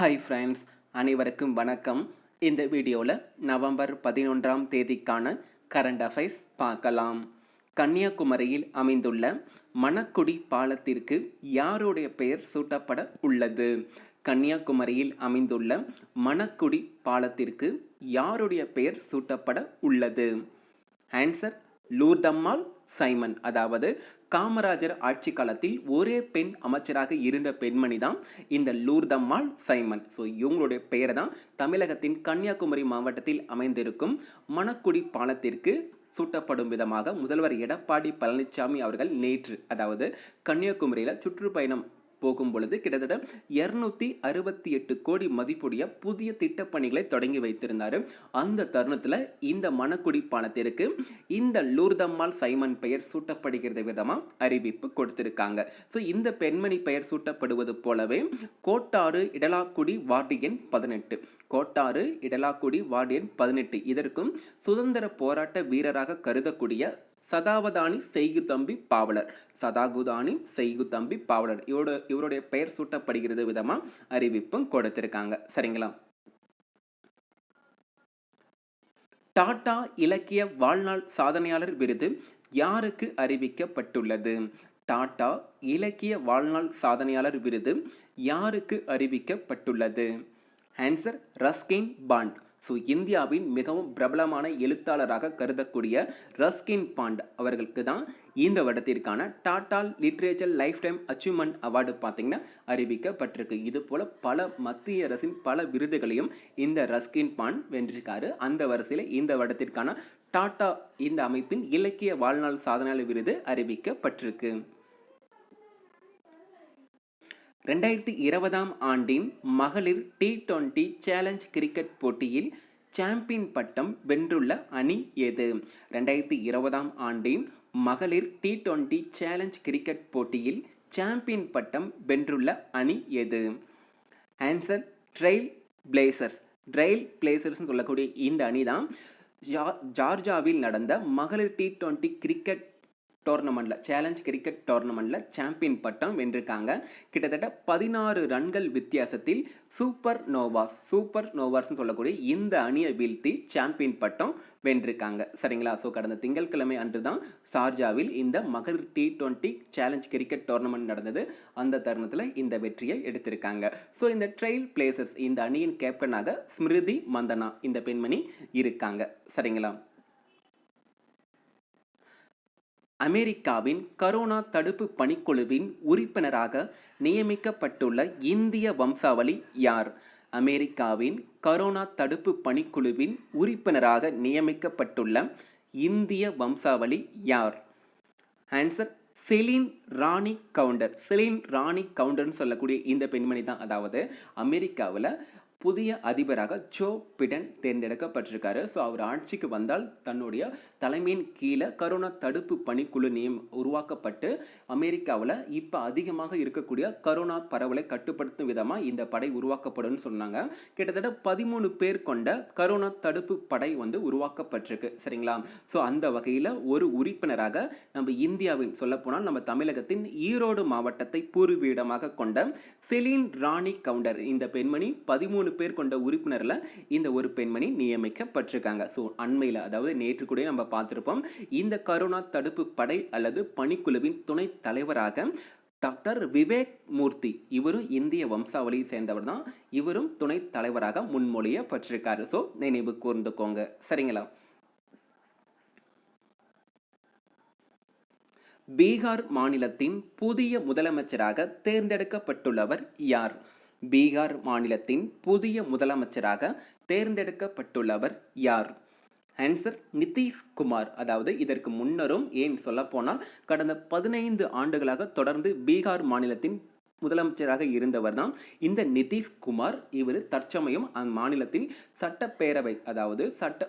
Hi friends அனைவருக்கும் வணக்கம். இந்த வீடியோவில் நவம்பர் பதினொன்றாம் தேதிக்கான கரண்ட் அஃபைர்ஸ் பார்க்கலாம். கன்னியாகுமரியில் அமைந்துள்ள மணக்குடி பாலத்திற்கு யாருடைய பெயர் சூட்டப்பட உள்ளது? கன்னியாகுமரியில் அமைந்துள்ள மணக்குடி பாலத்திற்கு யாருடைய பெயர் சூட்டப்பட உள்ளது? Answer Lourdammal Simon. அதாவது காமராஜர் ஆட்சி காலத்தில் ஒரே பெண் அமைச்சராக இருந்த பெண்மணி தான் இந்த லூர்தம்மாள் சைமன். ஸோ இவங்களுடைய பெயரை தான் தமிழகத்தின் கன்னியாகுமரி மாவட்டத்தில் அமைந்திருக்கும் மணக்குடி பாலத்திற்கு சூட்டப்படும் விதமாக முதல்வர் எடப்பாடி பழனிசாமி அவர்கள் நேற்று அதாவது கன்னியாகுமரியில் சுற்றுப்பயணம் போகும் பொழுது கிட்டத்தட்ட இருநூத்தி அறுபத்தி எட்டு கோடி மதிப்புடைய புதிய திட்டப்பணிகளை தொடங்கி வைத்திருந்தார். அந்த தருணத்தில் இந்த மணக்குடி பாலத்திற்கு இந்த லூர்தம்மாள் சைமன் பெயர் சூட்டப்படுகிறது விதமாக அறிவிப்பு கொடுத்திருக்காங்க. ஸோ இந்த பெண்மணி பெயர் சூட்டப்படுவது போலவே கோட்டாறு இடலாக்குடி வார்டு எண் பதினெட்டு. கோட்டாறு இடலாக்குடி வார்டு எண் பதினெட்டு. இதற்கும் சுதந்திர போராட்ட வீரராக கருதக்கூடிய சதாவதானி செய்கு தம்பி பாவலர். சதாகுதானி செய்கு தம்பி பாவலர். இவரோட இவருடைய பெயர் சூட்டப்படுகிறது விதமா அறிவிப்பும் கொடுத்திருக்காங்க. சரிங்களா? டாடா இலக்கிய வாழ்நாள் சாதனையாளர் விருது யாருக்கு அறிவிக்கப்பட்டுள்ளது? டாடா இலக்கிய வாழ்நாள் சாதனையாளர் விருது யாருக்கு அறிவிக்கப்பட்டுள்ளது? ஆன்சர் ரஸ்கின் பாண்ட் ஸோ இந்தியாவின் மிகவும் பிரபலமான எழுத்தாளராக கருதக்கூடிய ரஸ்கின் பாண்ட் அவர்களுக்கு தான் இந்த வருடத்திற்கான total literature lifetime achievement award பார்த்தீங்கன்னா அறிவிக்கப்பட்டிருக்கு. இது போல் பல மத்திய அரசின் பல விருதுகளையும் இந்த ரஸ்கின் பாண்ட் வென்றிருக்காரு. அந்த வரிசையில் இந்த வருடத்திற்கான டாட்டா இந்த அமைப்பின் இலக்கிய வாழ்நாள் சாதனையாளர் விருது அறிவிக்கப்பட்டிருக்கு. ரெண்டாயிரத்தி இருபதாம் ஆண்டின் மகளிர் டி டுவெண்ட்டி சேலஞ்ச் கிரிக்கெட் போட்டியில் சாம்பியன் பட்டம் வென்றுள்ள அணி எது? ரெண்டாயிரத்தி இருபதாம் ஆண்டின் மகளிர் டி டுவெண்ட்டி சேலஞ்ச் கிரிக்கெட் போட்டியில் சாம்பியன் பட்டம் வென்றுள்ள அணி எது? ஆன்சர் ட்ரெயில் பிளேசர்ஸ் ட்ரெயில் பிளேசர்ஸ்னு சொல்லக்கூடிய இந்த அணி தான் ஜார்ஜாவில் நடந்த மகளிர் டி டுவெண்ட்டி கிரிக்கெட் டோர்னமெண்ட்டில் சேலஞ்ச் கிரிக்கெட் டோர்னமெண்ட்டில் சாம்பியன் பட்டம் வென்றிருக்காங்க. கிட்டத்தட்ட பதினாறு ரன்கள் வித்தியாசத்தில் சூப்பர் நோவாஸ் சூப்பர் நோவாஸ்னு சொல்லக்கூடிய இந்த அணியை வீழ்த்தி சாம்பியன் பட்டம் வென்றிருக்காங்க. சரிங்களா? ஸோ கடந்த திங்கட்கிழமை அன்று தான் சார்ஜாவில் இந்த மகளிர் T twenty challenge cricket tournament நடந்தது. அந்த தருணத்தில் இந்த வெற்றியை எடுத்திருக்காங்க. ஸோ இந்த ட்ரெயில் பிளேசர்ஸ் இந்த அணியின் கேப்டனாக ஸ்மிருதி மந்தனா இந்த பெண்மணி இருக்காங்க. சரிங்களா? அமெரிக்காவின் கரோனா தடுப்பு பணிக்குழுவின் உறுப்பினராக நியமிக்கப்பட்டுள்ள இந்திய வம்சாவளி யார்? அமெரிக்காவின் கரோனா தடுப்பு பணிக்குழுவின் உறுப்பினராக நியமிக்கப்பட்டுள்ள இந்திய வம்சாவளி யார்? ஆன்சர் செலின் ராணி கவுண்டர் செலின் ராணி கவுண்டர்னு சொல்லக்கூடிய இந்த பெண்மணி தான். அதாவது அமெரிக்காவில் புதிய அதிபராக ஜோ பிடன் தேர்ந்தெடுக்கப்பட்டிருக்காரு. ஸோ அவர் ஆட்சிக்கு வந்தால் தன்னுடைய தலைமையின் கீழே கரோனா தடுப்பு பணிக்குழு நியம் உருவாக்கப்பட்டு அமெரிக்காவில் இப்போ அதிகமாக இருக்கக்கூடிய கரோனா பரவலை கட்டுப்படுத்தும் விதமாக இந்த படை உருவாக்கப்படும் சொன்னாங்க. கிட்டத்தட்ட பதிமூணு பேர் கொண்ட கரோனா தடுப்பு படை வந்து உருவாக்கப்பட்டிருக்கு. சரிங்களா? ஸோ அந்த வகையில் ஒரு உறுப்பினராக நம்ம இந்தியாவின் சொல்லப்போனால் நம்ம தமிழகத்தின் ஈரோடு மாவட்டத்தை பூர்வீடமாக கொண்ட செலின் ராணி கவுண்டர். இந்த பெண்மணி பதிமூணு மூணு பேர் கொண்ட உறுப்பினரில் இந்த ஒரு பெண்மணி நியமிக்கப்பட்டிருக்காங்க. ஸோ அண்மையில் அதாவது நேற்று கூட நம்ம பார்த்துருப்போம் இந்த கரோனா தடுப்பு படை அல்லது பணிக்குழுவின் துணைத் தலைவராக டாக்டர் விவேக் மூர்த்தி இவரும் இந்திய வம்சாவளியை சேர்ந்தவர் தான். இவரும் துணைத் தலைவராக முன்மொழியப்பட்டிருக்காரு. ஸோ நினைவு கூர்ந்துக்கோங்க. சரிங்களா? பீகார் மாநிலத்தின் புதிய முதலமைச்சராக தேர்ந்தெடுக்கப்பட்டுள்ளவர் யார்? பீகார் மாநிலத்தின் புதிய முதலமைச்சராக தேர்ந்தெடுக்கப்பட்டுள்ளவர் யார்? ஆன்சர் நிதிஷ்குமார் அதாவது இதற்கு முன்னரும் ஏன் சொல்லப்போனால் கடந்த பதினைந்து ஆண்டுகளாக தொடர்ந்து பீகார் மாநிலத்தின் முதலமைச்சராக இருந்தவர் தான் இந்த நிதிஷ்குமார் இவர் தற்சமயம் அம்மாநிலத்தில் சட்டப்பேரவை அதாவது சட்ட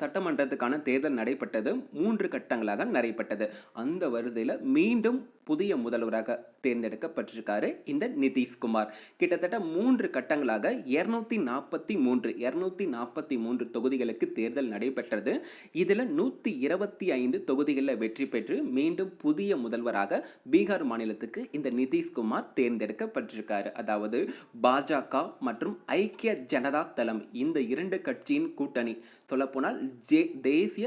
சட்டமன்றத்துக்கான தேர்தல் நடைபெற்றது. மூன்று கட்டங்களாக நடைபெற்றது. அந்த வரிசையில் மீண்டும் புதிய முதல்வராக தேர்ந்தெடுக்கப்பட்டிருக்காரு இந்த நிதிஷ்குமார். கிட்டத்தட்ட மூன்று கட்டங்களாக இருநூத்தி நாற்பத்தி மூன்று இருநூத்தி நாற்பத்தி மூன்று தொகுதிகளுக்கு தேர்தல் நடைபெற்றது. இதில் நூற்றி இருபத்தி ஐந்து தொகுதிகளில் வெற்றி பெற்று மீண்டும் புதிய முதல்வராக பீகார் மாநிலத்துக்கு இந்த நிதிஷ்குமார் தேர்ந்தெடுக்கப்பட்டிருக்காரு. அதாவது பாஜக மற்றும் ஐக்கிய ஜனதா தளம் இந்த இரண்டு கட்சியின் கூட்டணி. சொல்லப்போனால் ஜே தேசிய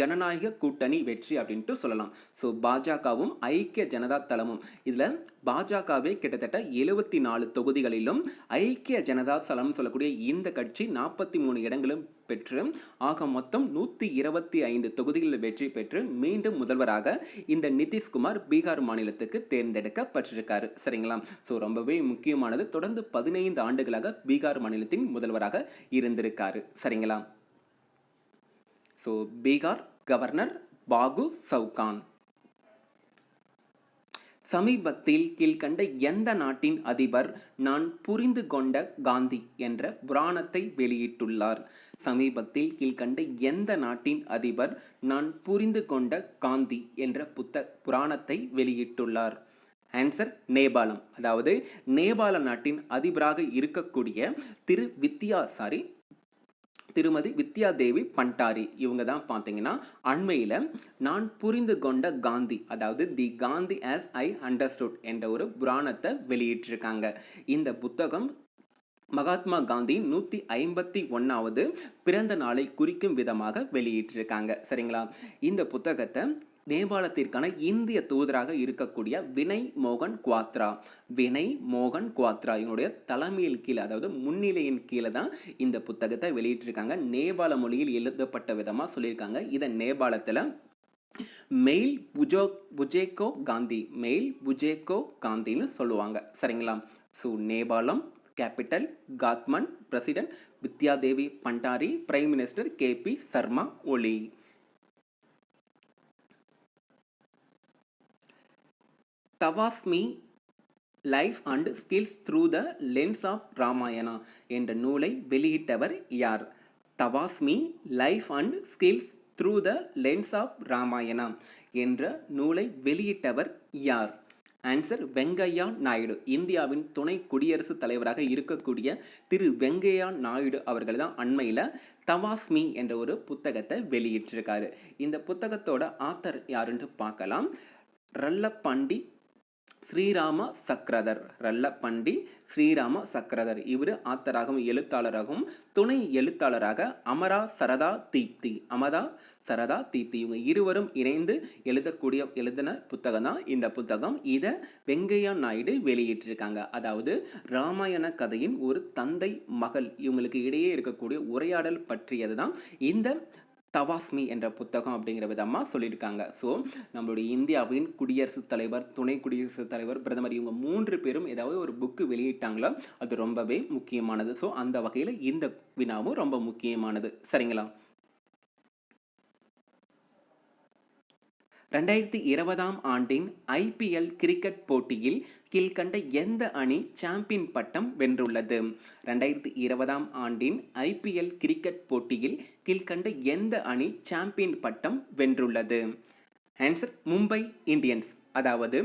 ஜனநாயக கூட்டணி வெற்றி அப்படின்ட்டு சொல்லலாம். ஸோ பாஜகவும் ஐக்கிய ஜனதா தளமும். இதில் பாஜகவே கிட்டத்தட்ட எழுபத்தி நாலு தொகுதிகளிலும் ஐக்கிய ஜனதா தளம் சொல்லக்கூடிய இந்த கட்சி நாற்பத்தி மூணு இடங்களும் பெற்று ஆக மொத்தம் நூற்றி இருபத்தி ஐந்து தொகுதிகளில் வெற்றி பெற்று மீண்டும் முதல்வராக இந்த நிதிஷ்குமார் பீகார் மாநிலத்துக்கு தேர்ந்தெடுக்கப்பட்டிருக்காரு. சரிங்களா? ஸோ ரொம்பவே முக்கியமானது. தொடர்ந்து பதினைந்து ஆண்டுகளாக பீகார் மாநிலத்தின் முதல்வராக இருந்திருக்காரு. சரிங்களா? ஸோ பீகார் கவர்னர் பாகு சவுகான் சமீபத்தில் கீழ்கண்ட எந்த நாட்டின் அதிபர் நான் புரிந்து கொண்ட காந்தி என்ற புராணத்தை வெளியிட்டுள்ளார். சமீபத்தில் கீழ்கண்ட எந்த நாட்டின் அதிபர் நான் புரிந்து கொண்ட காந்தி என்ற புத்த புராணத்தை வெளியிட்டுள்ளார். ஆன்சர் நேபாளம். அதாவது நேபாள நாட்டின் அதிபராக இருக்கக்கூடிய திரு வித்யாசாரி திருமதி வித்யாதேவி பண்டாரி. இவங்க தான் பார்த்தீங்கன்னா அண்மையில் நான் புரிந்து கொண்ட காந்தி அதாவது the Gandhi as I understood என்ற ஒரு புராணத்தை வெளியிட்டிருக்காங்க. இந்த புத்தகம் மகாத்மா காந்தி நூற்றி ஐம்பத்தி ஒன்றாவது பிறந்த நாளை குறிக்கும் விதமாக வெளியிட்டிருக்காங்க. சரிங்களா? இந்த புத்தகத்தை நேபாளத்திற்கான இந்திய தூதராக இருக்கக்கூடிய வினய் மோகன் குவாத்ரா. வினய் மோகன் குவாத்ரா இவனுடைய தலைமையில் கீழே அதாவது முன்னிலையின் கீழே தான் இந்த புத்தகத்தை வெளியிட்டிருக்காங்க. நேபாள மொழியில் எழுதப்பட்ட விதமாக சொல்லியிருக்காங்க. இதை நேபாளத்தில் மெயில் புஜோ புஜேகோ காந்தி மெயில் புஜேகோ காந்தின்னு சொல்லுவாங்க. சரிங்களா? So Nepal capital Kathmandu president Vidyadevi Bhandari prime minister K P Sharma Oli. தவாஸ்மி life and skills through the lens of Ramayana என்ற நூலை வெளியிட்டவர் யார்? தவாஸ்மி life and skills through the lens of Ramayana என்ற நூலை வெளியிட்டவர் யார்? ஆன்சர் வெங்கையா நாயுடு இந்தியாவின் துணை குடியரசுத் தலைவராக இருக்கக்கூடிய திரு வெங்கையா நாயுடு அவர்கள் தான் அண்மையில் தவாஸ்மி என்ற ஒரு புத்தகத்தை வெளியிட்டிருக்காரு. இந்த புத்தகத்தோட ஆத்தர் யாருன்னு பார்க்கலாம். ரல்லப்பண்டி ஸ்ரீராம சக்ரதர் ரல்லப்பண்டி ஸ்ரீராம சக்ரதர் இவர் ஆத்தராகவும் எழுத்தாளராகவும் துணை எழுத்தாளராக அமரா சரதா தீப்தி. அமதா சரதா தீப்தி. இவங்க இருவரும் இணைந்து எழுதக்கூடிய எழுதின புத்தகம் தான் இந்த புத்தகம். இதை வெங்கையா நாயுடு வெளியிட்டிருக்காங்க. அதாவது ராமாயண கதையின் ஒரு தந்தை மகள். இவங்களுக்கு இடையே இருக்கக்கூடிய உரையாடல் பற்றியது தான் இந்த தவாஸ்மி என்ற புத்தகம் அப்படிங்கிற விதமாக சொல்லியிருக்காங்க. ஸோ நம்மளுடைய இந்தியாவின் குடியரசுத் தலைவர் துணை குடியரசுத் தலைவர் பிரதமர் இவங்க மூன்று பேரும் ஏதாவது ஒரு புக்கு வெளியிட்டாங்களோ? அது ரொம்பவே முக்கியமானது. ஸோ அந்த வகையில் இந்த வினாவும் ரொம்ப முக்கியமானது. சரிங்களா? ரெண்டாயிரத்தி இருபதாம் ஆண்டின் ஐபிஎல் கிரிக்கெட் போட்டியில் கீழ்கண்ட எந்த அணி சாம்பியன் பட்டம் வென்றுள்ளது? ரெண்டாயிரத்தி இருபதாம் ஆண்டின் ஐபிஎல் கிரிக்கெட் போட்டியில் கீழ்கண்ட எந்த அணி சாம்பியன் பட்டம் வென்றுள்ளது? Answer Mumbai Indians. அதாவது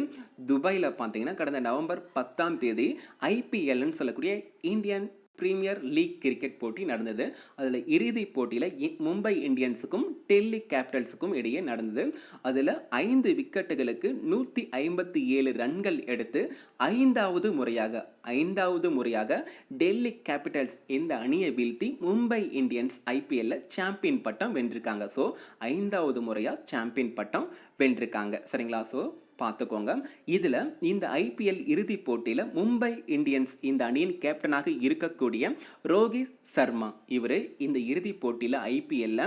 துபாயில் பார்த்தீங்கன்னா கடந்த நவம்பர் பத்தாம் தேதி ஐபிஎல்னு சொல்லக்கூடிய இந்தியன் பிரீமியர் லீக் கிரிக்கெட் போட்டி நடந்தது. அதில் இறுதி போட்டியில் மும்பை இந்தியன்ஸுக்கும் டெல்லி கேபிட்டல்ஸுக்கும் இடையே நடந்தது. அதில் ஐந்து விக்கெட்டுகளுக்கு நூற்றி ஐம்பத்தி ஏழு ரன்கள் எடுத்து ஐந்தாவது முறையாக ஐந்தாவது முறையாக டெல்லி கேபிட்டல்ஸ் இந்த அணியை வீழ்த்தி மும்பை இந்தியன்ஸ் ஐபிஎல்ல சாம்பியன் பட்டம் வென்றிருக்காங்க. ஸோ ஐந்தாவது முறையாக சாம்பியன் பட்டம் வென்றிருக்காங்க. சரிங்களா? ஸோ பார்த்துக்கோங்க. இதில் இந்த ஐபிஎல் இறுதிப் போட்டியில் மும்பை இந்தியன்ஸ் இந்த அணியின் கேப்டனாக இருக்கக்கூடிய ரோஹித் சர்மா. இவர் இந்த இறுதிப் போட்டியில் ஐபிஎல்ல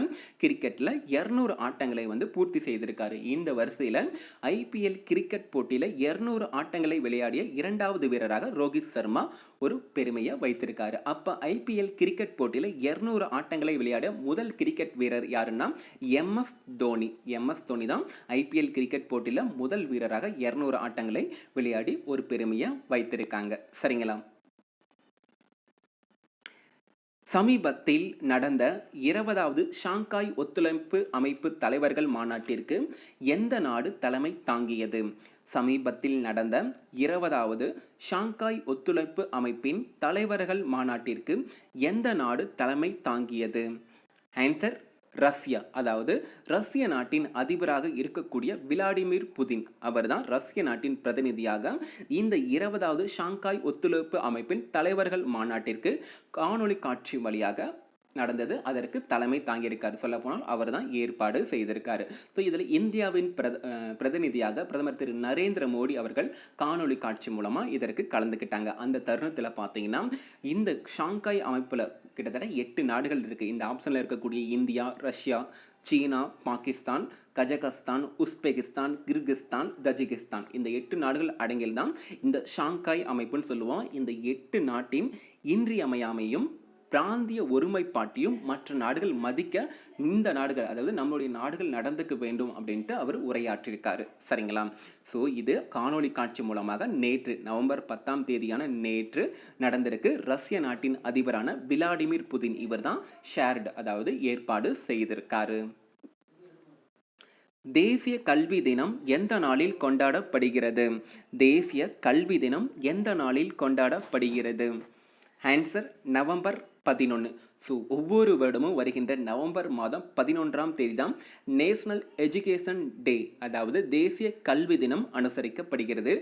கிரிக்கெட்டில் இரநூறு ஆட்டங்களை வந்து பூர்த்தி செய்திருக்காரு. இந்த வரிசையில் ஐபிஎல் கிரிக்கெட் போட்டியில் இரநூறு ஆட்டங்களை விளையாடிய இரண்டாவது வீரராக ரோஹித் சர்மா ஒரு பெருமையை வைத்திருக்காரு. அப்போ ஐபிஎல் கிரிக்கெட் போட்டியில் இரநூறு ஆட்டங்களை விளையாட முதல் கிரிக்கெட் வீரர் யாருன்னா எம்எஸ் தோனி. எம்எஸ் தோனி தான் ஐபிஎல் கிரிக்கெட் போட்டியில் முதல் வீரராக இரநூறு ஆட்டங்களை விளையாடி ஒரு பெருமையை வைத்திருக்காங்க. சரிங்களா? சமீபத்தில் நடந்த இருபதாவது ஷாங்காய் ஒத்துழைப்பு அமைப்பு தலைவர்கள் மாநாட்டிற்கு எந்த நாடு தலைமை தாங்கியது? சமீபத்தில் நடந்த இருபதாவது ஷாங்காய் ஒத்துழைப்பு அமைப்பின் தலைவர்கள் மாநாட்டிற்கு எந்த நாடு தலைமை தாங்கியது? ஆன்சர் ரஷ்யா அதாவது ரஷ்ய நாட்டின் அதிபராக இருக்கக்கூடிய விளாடிமிர் புதின். அவர்தான் ரஷ்ய நாட்டின் பிரதிநிதியாக இந்த இருபதாவது ஷாங்காய் ஒத்துழைப்பு அமைப்பின் தலைவர்கள் மாநாட்டிற்கு காணொலி காட்சி வழியாக நடந்தது. அதற்கு தலைமை தாங்கியிருக்காரு. சொல்ல போனால் அவர் தான் ஏற்பாடு செய்திருக்காரு. ஸோ இதில் இந்தியாவின் பிரத பிரதிநிதியாக பிரதமர் திரு நரேந்திர மோடி அவர்கள் காணொளி காட்சி மூலமாக இதற்கு கலந்துக்கிட்டாங்க. அந்த தருணத்தில் பார்த்தீங்கன்னா இந்த ஷாங்காய் அமைப்பில் கிட்டத்தட்ட எட்டு நாடுகள் இருக்குது இந்த ஆப்ஷனில் இருக்கக்கூடிய இந்தியா ரஷ்யா சீனா Pakistan Kazakhstan Uzbekistan Kyrgyzstan Tajikistan. இந்த எட்டு நாடுகள் அடங்கில் தான் இந்த ஷாங்காய் அமைப்புன்னு சொல்லுவோம். இந்த எட்டு நாட்டின் இன்றியமையாமையும் பிராந்திய ஒருமைப்பாட்டையும் மற்ற நாடுகள் மதிக்க இந்த நாடுகள் அதாவது நம்மளுடைய நாடுகள் நடந்துக்க வேண்டும் அப்படின்ட்டு அவர் உரையாற்றியிருக்காரு. சரிங்களா? ஸோ இது காணொளி காட்சி மூலமாக நேற்று நவம்பர் பத்தாம் தேதியான நேற்று நடந்திருக்கு. ரஷ்ய நாட்டின் அதிபரான விளாடிமிர் புதின் இவர் தான் ஷேர்டு அதாவது ஏற்பாடு செய்திருக்காரு. தேசிய கல்வி தினம் எந்த நாளில் கொண்டாடப்படுகிறது? தேசிய கல்வி தினம் எந்த நாளில் கொண்டாடப்படுகிறது? ஆன்சர் நவம்பர் பதினொன்று ஸோ ஒவ்வொரு வருடமும் வருகின்ற நவம்பர் மாதம் பதினொன்றாம் தேதி தான் நேஷனல் எஜுகேஷன் டே அதாவது தேசிய கல்வி தினம் அனுசரிக்கப்படுகிறது.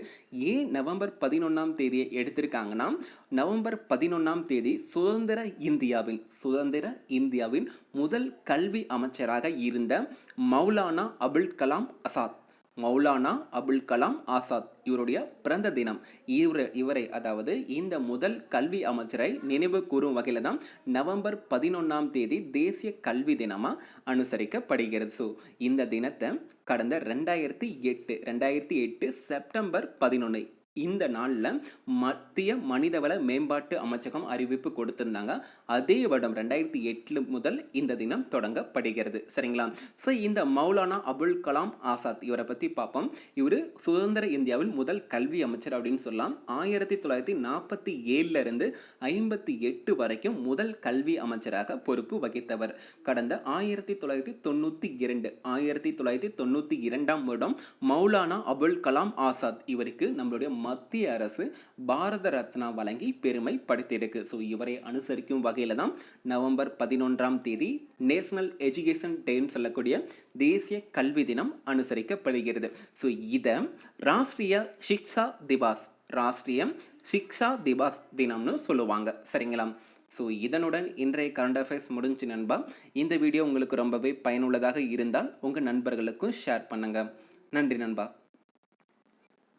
ஏன் நவம்பர் பதினொன்றாம் தேதியை எடுத்திருக்காங்கன்னா நவம்பர் பதினொன்றாம் தேதி சுதந்திர இந்தியாவின் சுதந்திர இந்தியாவின் முதல் கல்வி அமைச்சராக இருந்த மௌலானா அபுல் கலாம் ஆசாத். மௌலானா அபுல் கலாம் ஆசாத் இவருடைய பிறந்த தினம். இவர் இவரை அதாவது இந்த முதல் கல்வி அமைச்சரை நினைவு கூறும் வகையில் தான் நவம்பர் பதினொன்றாம் தேதி தேசிய கல்வி தினமாக அனுசரிக்கப்படுகிறது. ஸோ இந்த தினத்தை கடந்த ரெண்டாயிரத்தி எட்டு ரெண்டாயிரத்தி எட்டு செப்டம்பர் பதினொன்று இந்த நாளில் மத்திய மனிதவள மேம்பாட்டு அமைச்சகம் அறிவிப்பு கொடுத்திருந்தாங்க. அதே வருடம் ரெண்டாயிரத்தி எட்டில் முதல் இந்த தினம் தொடங்கப்படுகிறது. சரிங்களா? ஸோ இந்த மௌலானா அபுல் கலாம் ஆசாத் இவரை பற்றி பார்ப்போம். இவர் சுதந்திர இந்தியாவில் முதல் கல்வி அமைச்சர் அப்படின்னு சொல்லலாம். ஆயிரத்தி தொள்ளாயிரத்தி நாற்பத்தி ஏழுலேருந்து ஐம்பத்தி எட்டு வரைக்கும் முதல் கல்வி அமைச்சராக பொறுப்பு வகித்தவர். கடந்த ஆயிரத்தி தொள்ளாயிரத்தி தொண்ணூற்றி இரண்டு ஆயிரத்தி தொள்ளாயிரத்தி தொண்ணூற்றி இரண்டாம் வருடம் மௌலானா அபுல் கலாம் ஆசாத் இவருக்கு நம்மளுடைய மத்திய அரசு பாரத ரத்னா வழங்கி பெருமைப்படுத்தியிருக்கு ஸோ இவரை அனுசரிக்கும் வகையில் தான் நவம்பர் பதினொன்றாம் தேதி நேஷனல் எஜுகேஷன் டேன்னு சொல்லக்கூடிய தேசிய கல்வி தினம் அனுசரிக்கப்படுகிறது. ஸோ இதை ராஷ்ட்ரிய சிக்ஷா திவாஸ் ராஷ்ட்ரிய சிக்ஷா திவாஸ் தினம்னு சொல்லுவாங்க. சரிங்களா? ஸோ இதனுடன் இன்றைய கரண்ட் அஃபேர்ஸ் முடிஞ்சு நண்பா இந்த வீடியோ உங்களுக்கு ரொம்பவே பயனுள்ளதாக இருந்தால் உங்கள் நண்பர்களுக்கும் ஷேர் பண்ணுங்கள் நன்றி நண்பா.